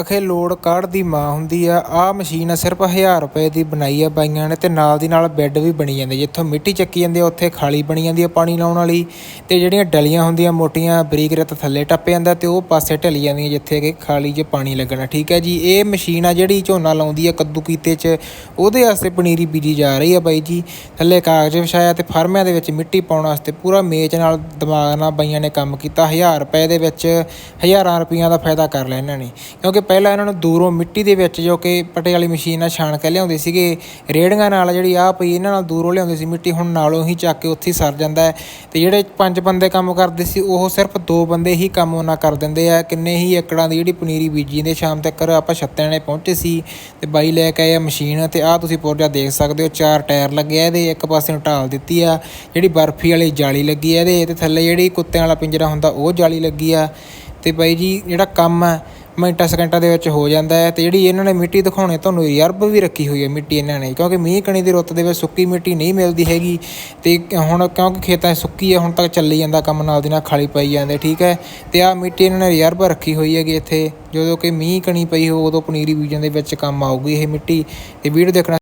ਅਖੇ ਲੋੜ ਕਾਢ ਦੀ ਮਾਂ ਹੁੰਦੀ ਆ। ਆ ਮਸ਼ੀਨ ਆ, ਸਿਰਫ 1000 ਰੁਪਏ ਦੀ ਬਣਾਈ ਆ ਬਾਈਆਂ ਨੇ ਤੇ ਨਾਲ ਦੀ ਨਾਲ ਬੈੱਡ ਵੀ ਬਣੀ ਜਾਂਦੇ। ਜਿੱਥੋਂ ਮਿੱਟੀ ਚੱਕੀ ਜਾਂਦੀ ਆ, ਉੱਥੇ ਖਾਲੀ ਬਣੀ ਜਾਂਦੀ ਆ ਪਾਣੀ ਲਾਉਣ ਵਾਲੀ। ਤੇ ਜਿਹੜੀਆਂ ਡਲੀਆਂ ਹੁੰਦੀਆਂ, ਮੋਟੀਆਂ ਬਰੀਕ ਰੇਤ ਥੱਲੇ ਟੱਪ ਜਾਂਦਾ ਤੇ ਉਹ ਪਾਸੇ ਢਲੀ ਜਾਂਦੀਆਂ ਜਿੱਥੇ ਕਿ ਖਾਲੀ 'ਚ ਪਾਣੀ ਲੱਗਣਾ। ਠੀਕ ਹੈ ਜੀ, ਇਹ ਮਸ਼ੀਨ ਆ ਜਿਹੜੀ ਝੋਨਾ ਲਾਉਂਦੀ ਆ ਕੱਦੂ ਕੀਤੇ 'ਚ। ਉਹਦੇ ਵਾਸਤੇ ਪਨੀਰੀ ਬੀਜੀ ਜਾ ਰਹੀ ਆ ਬਾਈ ਜੀ। ਥੱਲੇ ਕਾਗਜ਼ ਵਿਛਾਇਆ ਤੇ ਫਰਮਿਆਂ ਦੇ ਵਿੱਚ ਮਿੱਟੀ ਪਾਉਣ ਵਾਸਤੇ ਪੂਰਾ ਮੇਚ ਨਾਲ ਦਿਮਾਗ ਨਾਲ ਬਾਈਆਂ ਨੇ ਕੰਮ ਕੀਤਾ। 1000 ਰੁਪਏ ਦੇ ਵਿੱਚ ਹਜ਼ਾਰਾਂ ਰੁਪਈਆਂ ਦਾ ਫਾਇਦਾ ਕਰ ਲਿਆ ਇਹਨਾਂ ਨੇ। ਕਿਉਂਕਿ ਪਹਿਲਾਂ ਇਹਨਾਂ ਨੂੰ ਦੂਰੋਂ ਮਿੱਟੀ ਦੇ ਵਿੱਚ ਜੋ ਕਿ ਪੱਟੇ ਵਾਲੀ ਮਸ਼ੀਨ ਨਾਲ ਛਾਣ ਕੇ ਲਿਆਉਂਦੇ ਸੀਗੇ, ਰੇੜੀਆਂ ਨਾਲ ਜਿਹੜੀ ਆ ਪਈ ਇਹਨਾਂ ਨਾਲ ਦੂਰੋਂ ਲਿਆਉਂਦੇ ਸੀ, ਮਿੱਟੀ ਹੁਣ ਨਾਲੋਂ ਹੀ ਚੱਕ ਕੇ ਉੱਥੇ ਹੀ ਸਰ ਜਾਂਦਾ ਹੈ। ਤੇ ਜਿਹੜੇ ਪੰਜ ਬੰਦੇ ਕੰਮ ਕਰਦੇ ਸੀ, ਉਹ ਸਿਰਫ ਦੋ ਬੰਦੇ ਹੀ ਕੰਮ ਉਹਨਾਂ ਕਰ ਦਿੰਦੇ ਆ। ਕਿੰਨੇ ਹੀ ਏਕੜਾਂ ਦੀ ਜਿਹੜੀ ਪਨੀਰੀ ਬੀਜੀ ਜਾਂਦੇ ਸ਼ਾਮ ਤੱਕ ਆਪਾਂ ਛੱਤਿਆਂ ਨੇ ਪਹੁੰਚੇ ਸੀ ਤੇ ਬਾਈ ਲੈ ਕੇ ਆਏ ਆ ਮਸ਼ੀਨ ਤੇ ਆਹ ਤੁਸੀਂ ਪੁਰਜਾ ਦੇਖ ਸਕਦੇ ਹੋ, ਚਾਰ ਟਾਇਰ ਲੱਗੇ ਆ ਇਹਦੇ, ਇੱਕ ਪਾਸੇ ਨੂੰ ਢਾਲ ਦਿੱਤੀ ਆ, ਜਿਹੜੀ ਬਰਫੀ ਵਾਲੀ ਜਾਲੀ ਲੱਗੀ ਆ ਇਹਦੇ ਤੇ ਥੱਲੇ ਜਿਹੜੀ ਕੁੱਤਿਆਂ ਵਾਲਾ ਪਿੰਜਰਾ ਹੁੰਦਾ, ਉਹ ਜਾਲੀ ਲੱਗੀ ਆ। ਤੇ ਬਾਈ ਜੀ, ਜਿਹੜਾ ਕੰਮ ਆ ਮਿੰਟਾਂ ਸਕਿੰਟਾਂ ਦੇ ਵਿੱਚ ਹੋ ਜਾਂਦਾ ਹੈ ਤੇ ਜਿਹੜੀ ਇਹਨਾਂ ਨੇ ਮਿੱਟੀ ਦਿਖਾਉਣੇ, ਤੁਹਾਨੂੰ ਰਿਜ਼ਰਵ ਵੀ ਰੱਖੀ ਹੋਈ ਹੈ ਮਿੱਟੀ ਇਹਨਾਂ ਨੇ, ਕਿਉਂਕਿ ਮੀਂਹ ਕਣੀ ਦੀ ਰੁੱਤ ਦੇ ਵਿੱਚ ਸੁੱਕੀ ਮਿੱਟੀ ਨਹੀਂ ਮਿਲਦੀ ਹੈਗੀ ਤੇ ਹੁਣ ਕਿਉਂਕਿ ਖੇਤਾਂ 'ਚ ਸੁੱਕੀ ਹੈ, ਹੁਣ ਤੱਕ ਚੱਲੀ ਜਾਂਦਾ ਕੰਮ ਨਾਲ ਦੀ ਨਾਲ ਖਾਲੀ ਪਈ ਜਾਂਦੇ, ਠੀਕ ਹੈ? ਤੇ ਆ ਮਿੱਟੀ ਇਹਨਾਂ ਨੇ ਰਿਜ਼ਰਵ ਰੱਖੀ ਹੋਈ ਹੈਗੀ ਇੱਥੇ, ਜਦੋਂ ਕਿ ਮੀਂਹ ਕਣੀ ਪਈ ਹੋ ਉਦੋਂ ਪਨੀਰੀ ਬੀਜਣ ਦੇ ਵਿੱਚ ਕੰਮ ਆਊਗੀ ਇਹ ਮਿੱਟੀ, ਤੇ ਵੀਡੀਓ ਦੇਖਣਾ